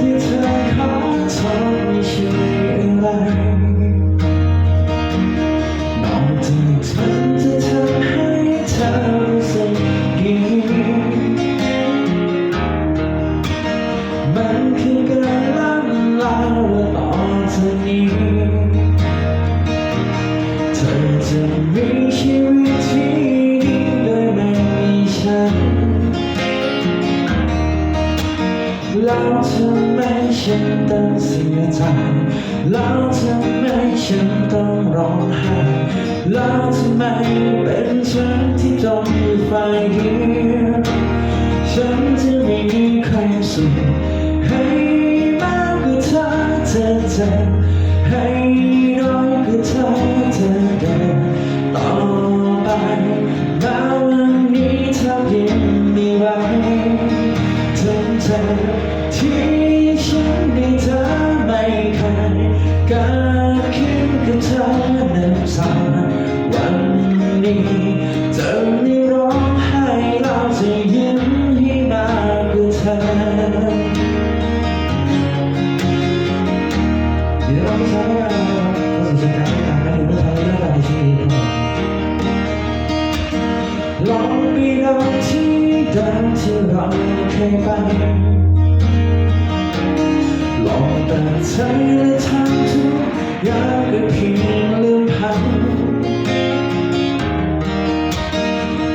ที่เธอ แล้วทำไมฉันต้องเสียใจ แล้วทำไมฉันต้องร้องไห้ แล้วทำไมเป็นฉันที่ต้อยู่ฝ่ายเดียวฉันจะไม่มีใครสุขให้มากกว่าเธอเธอเจ็บให้น้อยกว่าเธอเธอเดินต่อไป ธอที่ฉันได้เธอไม่เคยการคิดกับเธอนั้นสาวันนี้จะไม่ร้องไห้เราจะยิ้มให้มากกว่าเธอเดี๋ยวเราจะใช้เวลาเราจะใช้การไม่ต่างกันอว่าใช้เรื่องอะไรชีวิตของลองไปลองที่ ดิมที่เราเคยไปลองเปิดใจและทำทุกอย่างก็เพียงลืมพัน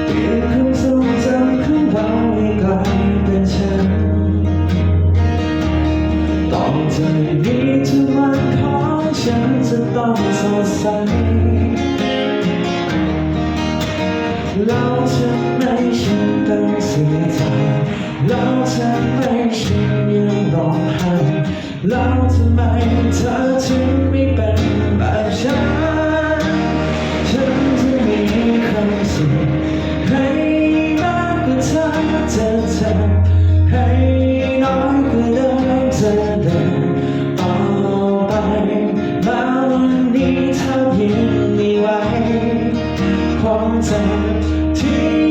เปลี่ยนความทรงจำของเราให้กลายเป็นฉันต่อจากนี้ทุกวันของฉันจะต้องสดใสแแล้วทำไมเธอถึงไม่เป็นแบบฉัน ฉันจะมีความสุขให้มากกว่าเธอเธอเธอให้น้อยกว่าเดิมเธอเดินต่อไปมาวันนี้เธอยังไม่ไหวความเจ็บที่